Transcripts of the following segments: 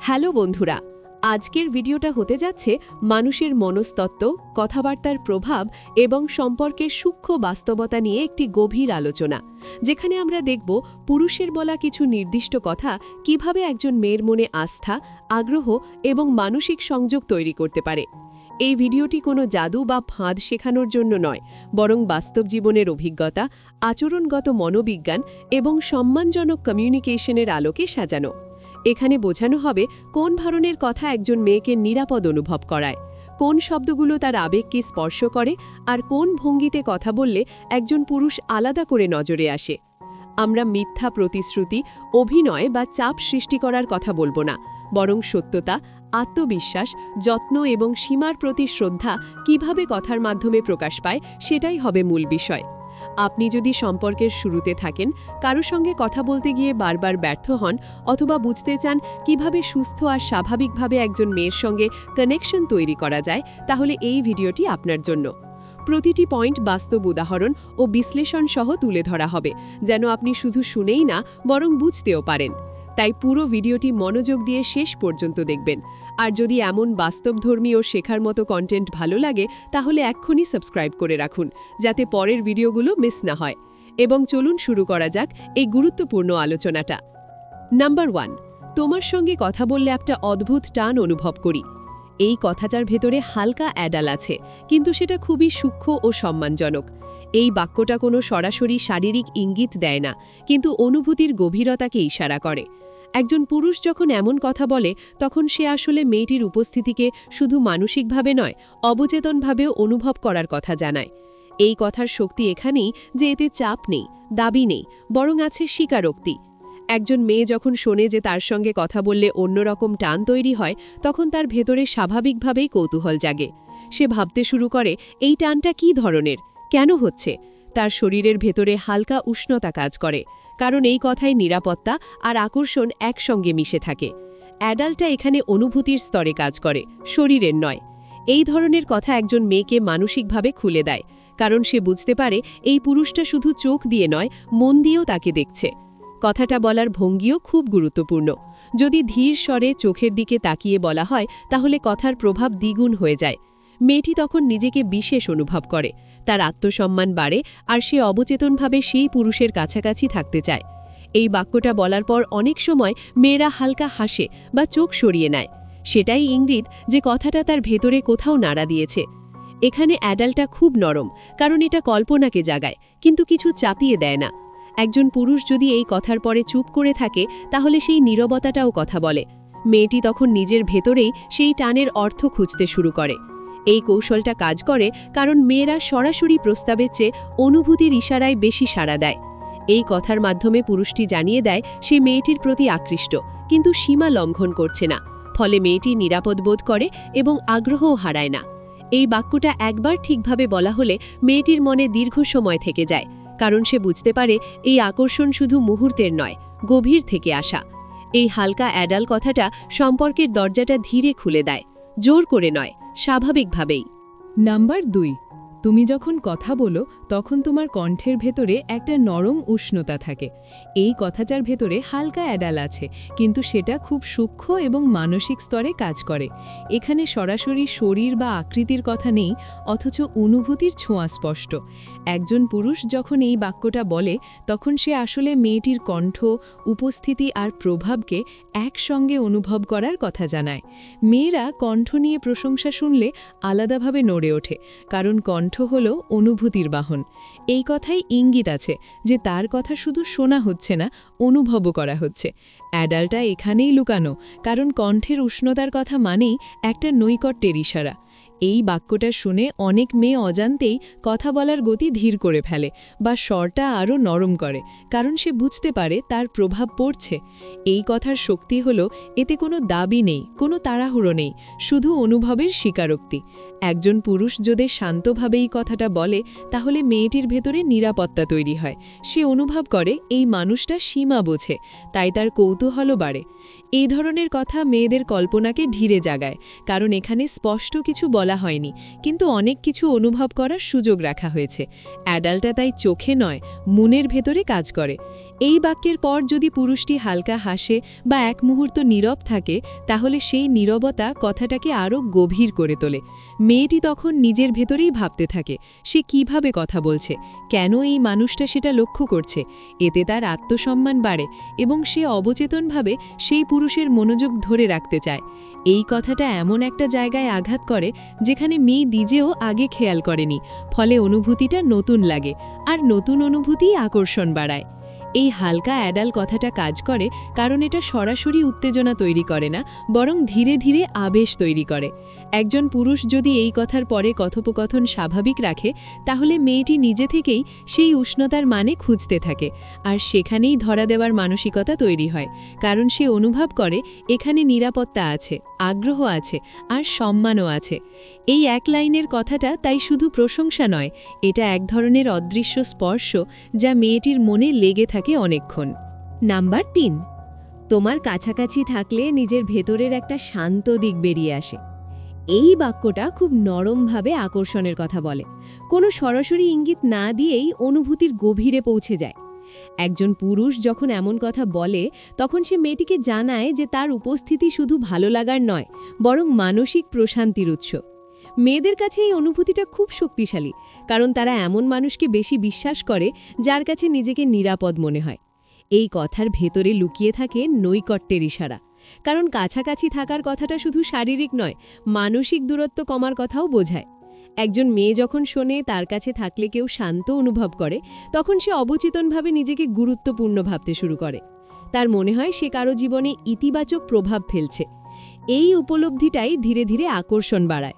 Hello বন্ধুরা, আজকের ভিডিওটা হতে যাচ্ছে মানুষের মনস্তত্ত্ব, কথাবার্তার প্রভাব এবং সম্পর্কের সূক্ষ্ম বাস্তবতা নিয়ে একটি গভীর আলোচনা, যেখানে আমরা দেখব পুরুষের বলা কিছু নির্দিষ্ট কথা কীভাবে একজন মেয়ের মনে আস্থা, আগ্রহ এবং মানসিক সংযোগ তৈরি করতে পারে। এই ভিডিওটি কোনো জাদু বা ফাঁদ শেখানোর জন্য নয়, বরং বাস্তব জীবনের অভিজ্ঞতা, আচরণগত মনোবিজ্ঞান এবং সম্মানজনক কমিউনিকেশনের আলোকে সাজানো। এখানে বোঝানো হবে কোন ধরনের কথা একজন মেয়েকে নিরাপদ অনুভব করায়, কোন শব্দগুলো তার আবেগকে স্পর্শ করে আর কোন ভঙ্গিতে কথা বললে একজন পুরুষ আলাদা করে নজরে আসে। আমরা মিথ্যা প্রতিশ্রুতি, অভিনয় বা চাপ সৃষ্টি করার কথা বলব না, বরং সত্যতা, আত্মবিশ্বাস, যত্ন এবং সীমার প্রতি শ্রদ্ধা কীভাবে কথার মাধ্যমে প্রকাশ পায় সেটাই হবে মূল বিষয়। আপনি যদি সম্পর্কের শুরুতে থাকেন, কারও সঙ্গে কথা বলতে গিয়ে বারবার ব্যর্থ হন অথবা বুঝতে চান কীভাবে সুস্থ আর স্বাভাবিকভাবে একজন মেয়ের সঙ্গে কানেকশন তৈরি করা যায়, তাহলে এই ভিডিওটি আপনার জন্য। প্রতিটি পয়েন্ট বাস্তব উদাহরণ ও বিশ্লেষণ সহ তুলে ধরা হবে, যেন আপনি শুধু শুনেই না, বরং বুঝতেও পারেন। তাই পুরো ভিডিওটি মনোযোগ দিয়ে শেষ পর্যন্ত দেখবেন। আর যদি এমন বাস্তবধর্মী ও শেখার মতো কন্টেন্ট ভালো লাগে, তাহলে এক্ষুনি সাবস্ক্রাইব করে রাখুন, যাতে পরের ভিডিওগুলো মিস না হয়। এবং চলুন শুরু করা যাক এই গুরুত্বপূর্ণ আলোচনাটা। নাম্বার ওয়ান তোমার সঙ্গে কথা বললে একটা অদ্ভুত টান অনুভব করি। এই কথাটার ভেতরে হালকা অ্যাডাল আছে, কিন্তু সেটা খুবই সূক্ষ্ম ও সম্মানজনক। এই বাক্যটা কোনো সরাসরি শারীরিক ইঙ্গিত দেয় না, কিন্তু অনুভূতির গভীরতাকে ইশারা করে। একজন পুরুষ যখন এমন কথা বলে, তখন সে আসলে মেয়েটির উপস্থিতিকে শুধু মানসিকভাবে নয় অবচেতনভাবেও অনুভব করার কথা জানায়। এই কথার শক্তি এখানেই যে এতে চাপ নেই, দাবি নেই, বরং আছে স্বীকারোক্তি। একজন মেয়ে যখন শোনে যে তার সঙ্গে কথা বললে অন্যরকম টান তৈরি হয়, তখন তার ভেতরে স্বাভাবিকভাবেই কৌতূহল জাগে। সে ভাবতে শুরু করে, এই টানটা কী ধরনের? কেন হচ্ছে? তার শরীরের ভেতরে হালকা উষ্ণতা কাজ করে। কারণ এই কথায় নিরাপত্তা আর আকর্ষণ একসঙ্গে মিশে থাকে। অ্যাডাল্টটা এখানে অনুভূতির স্তরে কাজ করে, শরীরের নয়। এই ধরনের কথা একজন মেয়েকে মানসিকভাবে খুলে দেয়, কারণ সে বুঝতে পারে এই পুরুষটা শুধু চোখ দিয়ে নয়, মন দিয়েও তাকে দেখছে। কথাটা বলার ভঙ্গিও খুব গুরুত্বপূর্ণ। যদি ধীর স্বরে চোখের দিকে তাকিয়ে বলা হয়, তাহলে কথার প্রভাব দ্বিগুণ হয়ে যায়। মেয়েটি তখন নিজেকে বিশেষ অনুভব করে। তার আত্মসম্মান বাড়ে আর সে অবচেতনভাবে সেই পুরুষের কাছাকাছি থাকতে চায়। এই বাক্যটা বলার পর অনেক সময় মেয়েরা হালকা হাসে বা চোখ সরিয়ে নেয়। সেটাই ইঙ্গিত যে কথাটা তার ভেতরে কোথাও নাড়া দিয়েছে। এখানে অ্যাডালটা খুব নরম, কারণ এটা কল্পনাকে জাগায়, কিন্তু কিছু চাপিয়ে দেয় না। একজন পুরুষ যদি এই কথার পরে চুপ করে থাকে, তাহলে সেই নীরবতাটাও কথা বলে। মেয়েটি তখন নিজের ভেতরেই সেই টানের অর্থ খুঁজতে শুরু করে। এই কৌশলটা কাজ করে কারণ মেয়েরা সরাসরি প্রস্তাবের চেয়ে অনুভূতির ইশারায় বেশি সাড়া দেয়। এই কথার মাধ্যমে পুরুষটি জানিয়ে দেয়, সে মেয়েটির প্রতি আকৃষ্ট, কিন্তু সীমা লঙ্ঘন করছে না। ফলে মেয়েটি নিরাপদ বোধ করে এবং আগ্রহও হারায় না। এই বাক্যটা একবার ঠিকভাবে বলা হলে মেয়েটির মনে দীর্ঘ সময় থেকে যায়, কারণ সে বুঝতে পারে এই আকর্ষণ শুধু মুহূর্তের নয়, গভীর থেকে আসা। এই হালকা অ্যাডাল কথাটা সম্পর্কের দরজাটা ধীরে খুলে দেয়, জোর করে নয়। স্বাভাবিকভাবেই। নাম্বার দুই। তুমি যখন কথা বলো, তখন তোমার কণ্ঠের ভেতরে একটা নরম উষ্ণতা থাকে। এই কথাটার ভেতরে হালকা অ্যাডাল আছে, কিন্তু সেটা খুব সূক্ষ্ম এবং মানসিক স্তরে কাজ করে। এখানে সরাসরি শরীর বা আকৃতির কথা নেই, অথচ অনুভূতির ছোঁয়া স্পষ্ট। একজন পুরুষ যখন এই বাক্যটা বলে, তখন সে আসলে মেয়েটির কণ্ঠ, উপস্থিতি আর প্রভাবকে একসঙ্গে অনুভব করার কথা জানায়। মেয়েরা কণ্ঠ নিয়ে প্রশংসা শুনলে আলাদাভাবে নড়ে ওঠে, কারণ কণ্ঠ হল অনুভূতির বাহন। এই কথাই ইঙ্গিত আছে যে তার কথা শুধু শোনা হচ্ছে না, অনুভবও করা হচ্ছে। অ্যাডাল্টটা এখানেই লুকানো, কারণ কণ্ঠের উষ্ণতার কথা মানেই একটা নৈকট্যের ইশারা। এই বাক্যটা শুনে অনেক মেয়ে অজান্তেই কথা বলার গতি ধীর করে ফেলে বা স্বরটা আরও নরম করে, কারণ সে বুঝতে পারে তার প্রভাব পড়ছে। এই কথার শক্তি হল, এতে কোনো দাবি নেই, কোনো তাড়াহুড়ো নেই, শুধু অনুভবের স্বীকারোক্তি। একজন পুরুষ যদি শান্তভাবে এই কথাটা বলে, তাহলে মেয়েটির ভেতরে নিরাপত্তা তৈরি হয়। সে অনুভব করে, এই মানুষটা সীমা বোঝে, তাই তার কৌতূহলও বাড়ে। এই ধরনের কথা মেয়েদের কল্পনাকে ধীরে জাগায়, কারণ এখানে স্পষ্ট কিছু বলা হয়নি, কিন্তু অনেক কিছু অনুভব করার সুযোগ রাখা হয়েছে। অ্যাডাল্টটা তাই চোখে নয়, মনের ভেতরে কাজ করে। এই বাক্যের পর যদি পুরুষটি হালকা হাসে বা এক মুহূর্ত নীরব থাকে, তাহলে সেই নীরবতা কথাটাকে আরও গভীর করে তোলে। মেয়েটি তখন নিজের ভেতরেই ভাবতে থাকে, সে কীভাবে কথা বলছে? কেন এই মানুষটা সেটা লক্ষ্য করছে? এতে তার আত্মসম্মান বাড়ে এবং সে অবচেতনভাবে সেই পুরুষের মনোযোগ ধরে রাখতে চায়। এই কথাটা এমন একটা জায়গায় আঘাত করে যেখানে মেয়ে নিজেও আগে খেয়াল করেনি, ফলে অনুভূতিটা নতুন লাগে, আর নতুন অনুভূতি আকর্ষণ বাড়ায়। এই হালকা অ্যাডাল কথাটা কাজ করে কারণ এটা সরাসরি উত্তেজনা তৈরি করে না, বরং ধীরে ধীরে আবেশ তৈরি করে। একজন পুরুষ যদি এই কথার পরে কথোপকথন স্বাভাবিক রাখে, তাহলে মেয়েটি নিজে থেকেই সেই উষ্ণতার মানে খুঁজতে থাকে, আর সেখানেই ধরা দেওয়ার মানসিকতা তৈরি হয়, কারণ সে অনুভব করে এখানে নিরাপত্তা আছে, আগ্রহ আছে, আর সম্মানও আছে। এই এক লাইনের কথাটা তাই শুধু প্রশংসা নয়, এটা এক ধরনের অদৃশ্য স্পর্শ যা মেয়েটির মনে লেগে থাকে অনেকক্ষণ। নাম্বার তিন, তোমার কাছাকাছি থাকলে নিজের ভেতরের একটা শান্ত দিক বেরিয়ে আসে। এই বাক্যটা খুব নরমভাবে আকর্ষণের কথা বলে। কোনো সরাসরি ইঙ্গিত না দিয়েই অনুভূতির গভীরে পৌঁছে যায়। একজন পুরুষ যখন এমন কথা বলে, তখন সে মেয়েটিকে জানায় যে তার উপস্থিতি শুধু ভালো লাগার নয়, বরং মানসিক প্রশান্তির উৎস। মেয়েদের কাছে এই অনুভূতিটা খুব শক্তিশালী, কারণ তারা এমন মানুষকে বেশি বিশ্বাস করে, যার কাছে নিজেকে নিরাপদ মনে হয়। এই কথার ভেতরে লুকিয়ে থাকে নৈকট্যের ইশারা। কারণ কাছাকাছি থাকার কথাটা শুধু শারীরিক নয়, মানসিক দূরত্ব কমার কথাও বোঝায়। একজন মেয়ে যখন শোনে, তার কাছে থাকলে কেউ শান্ত অনুভব করে, তখন সে অবচেতনভাবে নিজেকে গুরুত্বপূর্ণ ভাবতে শুরু করে। তার মনে হয় সে কারও জীবনে ইতিবাচক প্রভাব ফেলছে। এই উপলব্ধিটাই ধীরে ধীরে আকর্ষণ বাড়ায়।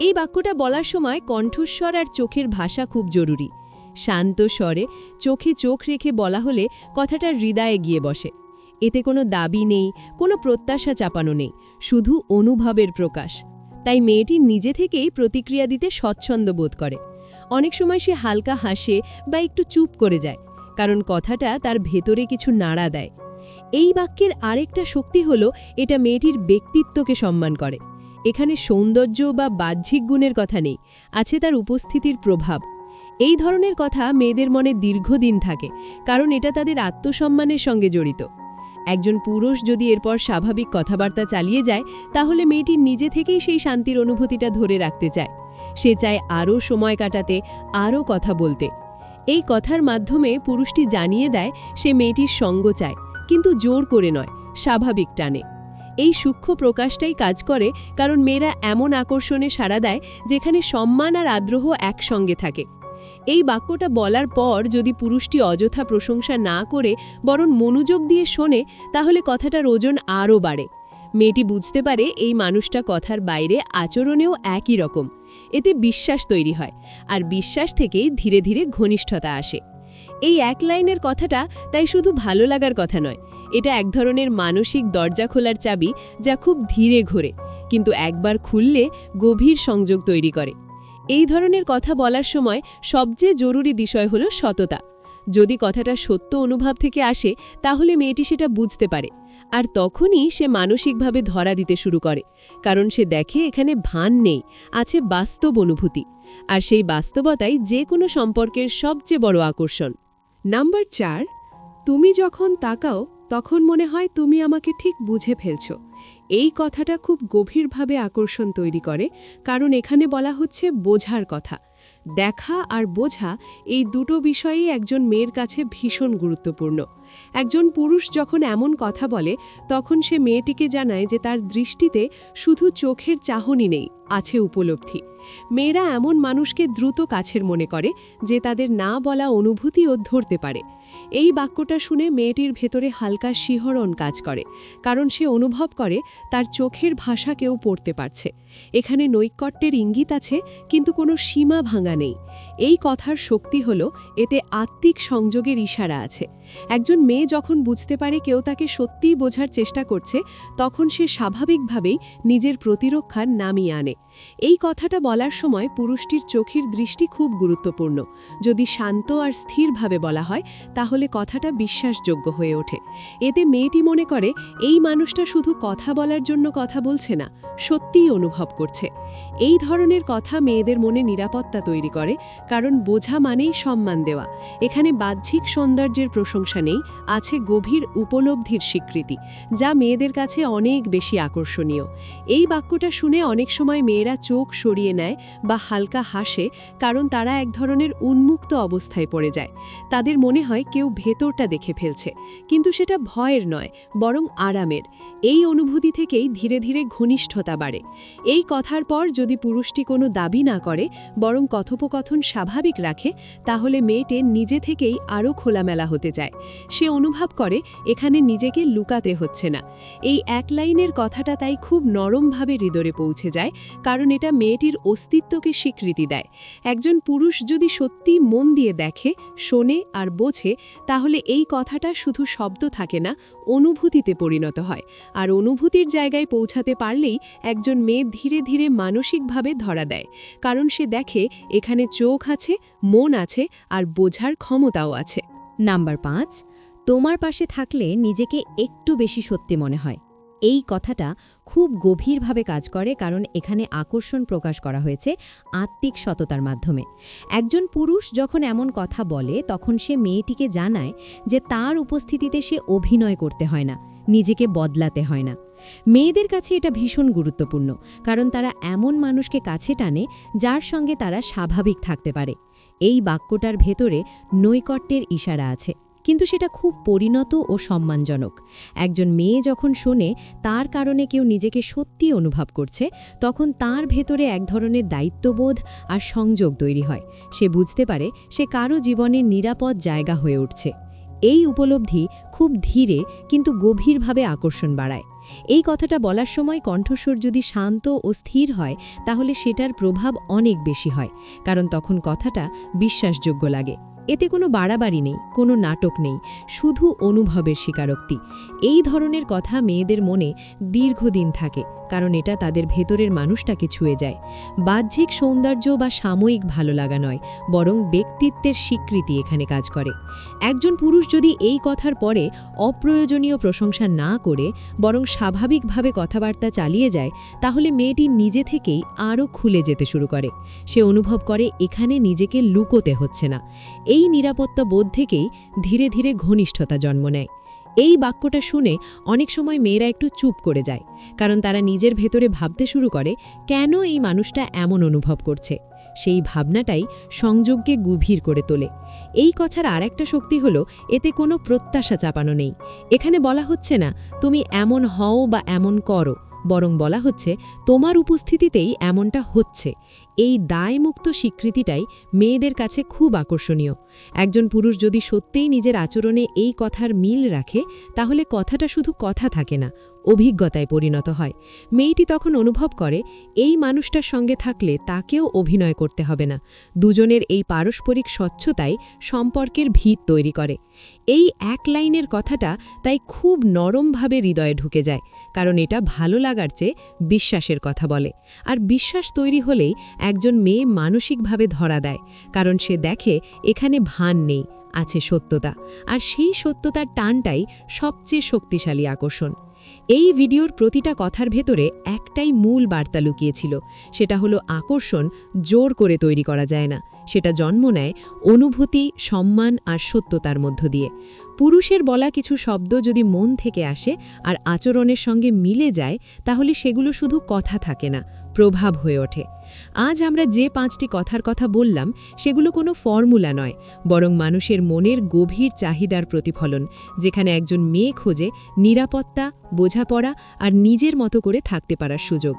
এই বাক্যটা বলার সময় কণ্ঠস্বর আর চোখের ভাষা খুব জরুরি। শান্ত স্বরে চোখে চোখ রেখে বলা হলে কথাটা হৃদয়ে গিয়ে বসে। এতে কোনো দাবি নেই, কোনো প্রত্যাশা চাপানো নেই, শুধু অনুভবের প্রকাশ। তাই মেয়েটি নিজে থেকেই প্রতিক্রিয়া দিতে স্বচ্ছন্দ বোধ করে। অনেক সময় সে হালকা হাসে বা একটু চুপ করে যায়, কারণ কথাটা তার ভেতরে কিছু নাড়া দেয়। এই বাক্যের আরেকটা শক্তি হল, এটা মেয়েটির ব্যক্তিত্বকে সম্মান করে। এখানে সৌন্দর্য বা বাহ্যিক গুণের কথা নেই, আছে তার উপস্থিতির প্রভাব। এই ধরনের কথা মেয়েদের মনে দীর্ঘদিন থাকে, কারণ এটা তাদের আত্মসম্মানের সঙ্গে জড়িত। একজন পুরুষ যদি এরপর স্বাভাবিক কথাবার্তা চালিয়ে যায়, তাহলে মেয়েটি নিজে থেকেই সেই শান্তির অনুভূতিটা ধরে রাখতে চায়। সে চায় আরও সময় কাটাতে, আরও কথা বলতে। এই কথার মাধ্যমে পুরুষটি জানিয়ে দেয়, সে মেয়েটির সঙ্গ চায়, কিন্তু জোর করে নয়, স্বাভাবিক টানে। এই সূক্ষ্ম প্রকাশটাই কাজ করে, কারণ মেয়েরা এমন আকর্ষণে সাড়া দেয়, যেখানে সম্মান আর আগ্রহ একসঙ্গে থাকে। এই বাক্যটা বলার পর যদি পুরুষটি অযথা প্রশংসা না করে বরং মনোযোগ দিয়ে শোনে, তাহলে কথাটার ওজন আরও বাড়ে। মেয়েটি বুঝতে পারে এই মানুষটা কথার বাইরে আচরণেও একই রকম। এতে বিশ্বাস তৈরি হয় আর বিশ্বাস থেকেই ধীরে ধীরে ঘনিষ্ঠতা আসে। এই এক লাইনের কথাটা তাই শুধু ভালো লাগার কথা নয়, এটা এক ধরনের মানসিক দরজা খোলার চাবি যা খুব ধীরে ঘোরে, কিন্তু একবার খুললে গভীর সংযোগ তৈরি করে। এই ধরনের কথা বলার সময় সবচেয়ে জরুরি বিষয় হল সততা। যদি কথাটা সত্য অনুভব থেকে আসে, তাহলে মেয়েটি সেটা বুঝতে পারে। আর তখনই সে মানসিকভাবে ধরা দিতে শুরু করে। কারণ সে দেখে এখানে ভান নেই, আছে বাস্তব অনুভূতি। আর সেই বাস্তবতাই যে কোনো সম্পর্কের সবচেয়ে বড় আকর্ষণ। নাম্বার চার, তুমি যখন তাকাও, তখন মনে হয় তুমি আমাকে ঠিক বুঝে ফেলছ। এই কথাটা খুব গভীরভাবে আকর্ষণ তৈরি করে, কারণ এখানে বলা হচ্ছে বোঝার কথা। দেখা আর বোঝা এই দুটো বিষয়ই একজন মেয়ের কাছে ভীষণ গুরুত্বপূর্ণ। একজন পুরুষ যখন এমন কথা বলে, তখন সে মেয়েটিকে জানায় যে তার দৃষ্টিতে শুধু চোখের চাহনি নেই, আছে উপলব্ধি। মেয়েরা এমন মানুষকে দ্রুত কাছের মনে করে, যে তাদের না বলা অনুভূতিও ধরতে পারে। এই বাক্যটা শুনে মেয়েটির ভেতরে হালকা শিহরণ কাজ করে, কারণ সে অনুভব করে তার চোখের ভাষা কেউ পড়তে পারছে। এখানে নৈকট্যের ইঙ্গিত আছে, কিন্তু কোনো সীমা ভাঙা নেই। এই কথার শক্তি হল, এতে আত্মিক সংযোগের ইশারা আছে। একজন মেয়ে যখন বুঝতে পারে কেউ তাকে সত্যিই বোঝার চেষ্টা করছে, তখন সে স্বাভাবিকভাবেই নিজের প্রতিরক্ষার নামিয়ে আনে। এই কথাটা বলার সময় পুরুষটির চোখের দৃষ্টি খুব গুরুত্বপূর্ণ। যদি শান্ত আর স্থিরভাবে বলা হয়, তাহলে কথাটা বিশ্বাসযোগ্য হয়ে ওঠে। এতে মেয়েটি মনে করে, এই মানুষটা শুধু কথা বলার জন্য কথা বলছে না, সত্যিই অনুভব অনুভব করছে। এই ধরনের কথা মেয়েদের মনে নিরাপত্তা তৈরি করে, কারণ বোঝা মানেই সম্মান দেওয়া। এখানে বাহ্যিক সৌন্দর্যের প্রশংসা নেই, আছে গভীর উপলব্ধির স্বীকৃতি, যা মেয়েদের কাছে অনেক বেশি আকর্ষণীয়। এই বাক্যটা শুনে অনেক সময় মেয়েরা চোখ সরিয়ে নেয় বা হালকা হাসে, কারণ তারা এক ধরনের উন্মুক্ত অবস্থায় পড়ে যায়। তাদের মনে হয় কেউ ভেতরটা দেখে ফেলছে। কিন্তু সেটা ভয়ের নয়, বরং আরামের। এই অনুভূতি থেকেই ধীরে ধীরে ঘনিষ্ঠতা বাড়ে। এই কথার পর যদি পুরুষটি কোনো দাবি না করে, বরং কথোপকথন স্বাভাবিক রাখে, তাহলে মেয়েটে নিজে থেকেই আরও খোলামেলা হতে যায় সে অনুভব করে, এখানে নিজেকে লুকাতে হচ্ছে না। এই এক লাইনের কথাটা তাই খুব নরমভাবে হৃদয়ে পৌঁছে যায়, কারণ এটা মেয়েটির অস্তিত্বকে স্বীকৃতি দেয়। একজন পুরুষ যদি সত্যি মন দিয়ে দেখে, শোনে আর বোঝে, তাহলে এই কথাটা শুধু শব্দ থাকে না, অনুভূতিতে পরিণত হয়। আর অনুভূতির জায়গায় পৌঁছাতে পারলেই একজন মেয়ে ধীরে ধীরে মানসিকভাবে ধরা দেয়, কারণ সে দেখে এখানে চোখ আছে, মন আছে, আর বোঝার ক্ষমতাও আছে। নাম্বার পাঁচ, তোমার পাশে থাকলে নিজেকে একটু বেশি সত্যি মনে হয়। এই কথাটা খুব গভীরভাবে কাজ করে, কারণ এখানে আকর্ষণ প্রকাশ করা হয়েছে আত্মিক সততার মাধ্যমে। একজন পুরুষ যখন এমন কথা বলে, তখন সে মেয়েটিকে জানায় যে তার উপস্থিতিতে সে অভিনয় করতে হয় না, নিজেকে বদলাতে হয় না। মেয়েদের কাছে এটা ভীষণ গুরুত্বপূর্ণ, কারণ তারা এমন মানুষকে কাছে টানে যার সঙ্গে তারা স্বাভাবিক থাকতে পারে। এই বাক্যটার ভেতরে নৈকট্যের ইশারা আছে, কিন্তু সেটা খুব পরিণত ও সম্মানজনক। একজন মেয়ে যখন শোনে তার কারণে কেউ নিজেকে সত্যি অনুভব করছে, তখন তার ভেতরে এক ধরনের দায়িত্ববোধ আর সংযোগ তৈরি হয়। সে বুঝতে পারে সে কারও জীবনের নিরাপদ জায়গা হয়ে উঠছে। এই উপলব্ধি খুব ধীরে কিন্তু গভীরভাবে আকর্ষণ বাড়ায়। এই কথাটা বলার সময় কণ্ঠস্বর যদি শান্ত ও স্থির হয়, তাহলে সেটার প্রভাব অনেক বেশি হয়, কারণ তখন কথাটা বিশ্বাসযোগ্য লাগে। এতে কোনো বাড়াবাড়ি নেই, কোনো নাটক নেই, শুধু অনুভবের স্বীকারোক্তি। এই ধরনের কথা মেয়েদের মনে দীর্ঘদিন থাকে। কারণ এটা তাদের ভেতরের মানুষটাকে ছুঁয়ে যায়। বাহ্যিক সৌন্দর্য বা সাময়িক ভালো লাগা নয়, বরং ব্যক্তিত্বের স্বীকৃতি এখানে কাজ করে। একজন পুরুষ যদি এই কথার পরে অপ্রয়োজনীয় প্রশংসা না করে, বরং স্বাভাবিকভাবে কথাবার্তা চালিয়ে যায়, তাহলে মেয়েটি নিজে থেকেই আরও খুলে যেতে শুরু করে। সে অনুভব করে, এখানে নিজেকে লুকোতে হচ্ছে না। এই নিরাপত্তা বোধ থেকেই ধীরে ধীরে ঘনিষ্ঠতা জন্ম নেয়। এই বাক্যটা শুনে অনেক সময় মেয়েরা একটু চুপ করে যায়, কারণ তারা নিজের ভেতরে ভাবতে শুরু করে, কেন এই মানুষটা এমন অনুভব করছে? সেই ভাবনাটাই সংযোগকে গভীর করে তোলে। এই কথার আর একটা শক্তি হলো, এতে কোনো প্রত্যাশা চাপানো নেই। এখানে বলা হচ্ছে না, তুমি এমন হও বা এমন করো বরং বলা হচ্ছে, তোমার উপস্থিতিতেই এমনটা হচ্ছে। এই দায়মুক্ত স্বীকৃতিটাই মেয়েদের কাছে খুব আকর্ষণীয়। একজন পুরুষ যদি সত্যিই নিজের আচরণে এই কথার মিল রাখে, তাহলে কথাটা শুধু কথা থাকে না অভিজ্ঞতায় পরিণত হয়। মেয়েটি তখন অনুভব করে, এই মানুষটার সঙ্গে থাকলে তাকেও অভিনয় করতে হবে না। দুজনের এই পারস্পরিক স্বচ্ছতাই সম্পর্কের ভিত তৈরি করে। এই এক লাইনের কথাটা তাই খুব নরমভাবে হৃদয়ে ঢুকে যায়, কারণ এটা ভালো লাগার চেয়ে বিশ্বাসের কথা বলে। আর বিশ্বাস তৈরি হলেই একজন মেয়ে মানসিকভাবে ধরা দেয়, কারণ সে দেখে এখানে ভান নেই, আছে সত্যতা। আর সেই সত্যতার টানটাই সবচেয়ে শক্তিশালী আকর্ষণ। এই ভিডিওর প্রতিটা কথার ভেতরে একটাই মূল বার্তা লুকিয়েছিল, সেটা হলো আকর্ষণ জোর করে তৈরি করা যায় না। সেটা জন্ম নেয় অনুভূতি, সম্মান আর সত্যতার মধ্য দিয়ে। পুরুষের বলা কিছু শব্দ যদি মন থেকে আসে আর আচরণের সঙ্গে মিলে যায়, তাহলে সেগুলো শুধু কথা থাকে না, প্রভাব হয়ে ওঠে। আজ আমরা যে পাঁচটি কথার কথা বললাম, সেগুলো কোনো ফর্মুলা নয়, বরং মানুষের মনের গভীর চাহিদার প্রতিফলন, যেখানে একজন মেয়ে খোঁজে নিরাপত্তা, বোঝাপড়া আর নিজের মতো করে থাকতে পারার সুযোগ।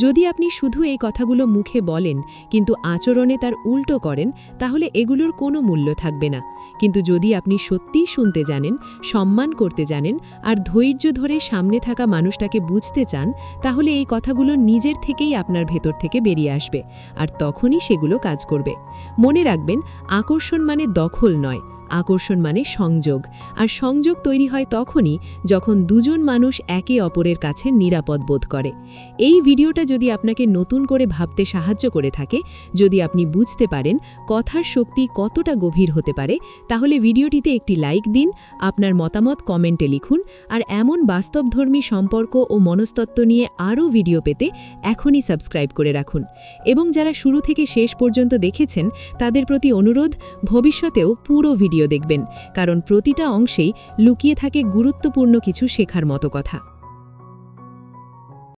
যদি আপনি শুধু এই কথাগুলো মুখে বলেন, কিন্তু আচরণে তার উল্টো করেন, তাহলে এগুলোর কোনো মূল্য থাকবে না। কিন্তু যদি আপনি সত্যিই শুনতে জানেন, সম্মান করতে জানেন আর ধৈর্য ধরে সামনে থাকা মানুষটাকে বুঝতে চান, তাহলে এই কথাগুলো নিজের থেকেই আপনার ভেতর থেকে বেরিয়ে আসবে আর তখনই সেগুলো কাজ করবে। মনে রাখবেন আকর্ষণ মানে দখল নয় আকর্ষণ মানে সংযোগ। আর সংযোগ তৈরি হয় তখনই যখন দুজন মানুষ একে অপরের কাছে নিরাপদ বোধ করে। এই ভিডিওটা যদি আপনাকে নতুন করে ভাবতে সাহায্য করে থাকে, যদি আপনি বুঝতে পারেন কথার শক্তি কতটা গভীর হতে পারে, তাহলে ভিডিওটিতে একটি লাইক দিন, আপনার মতামত কমেন্টে লিখুন, আর এমন বাস্তবধর্মী সম্পর্ক ও মনস্তত্ত্ব নিয়ে আরও ভিডিও পেতে এখনই সাবস্ক্রাইব করে রাখুন। এবং যারা শুরু থেকে শেষ পর্যন্ত দেখেছেন, তাদের প্রতি অনুরোধ, ভবিষ্যতেও পুরো ভিডিও দেখবেন কারণ প্রতিটা অংশেই লুকিয়ে থাকে গুরুত্বপূর্ণ কিছু শেখার মতো কথা।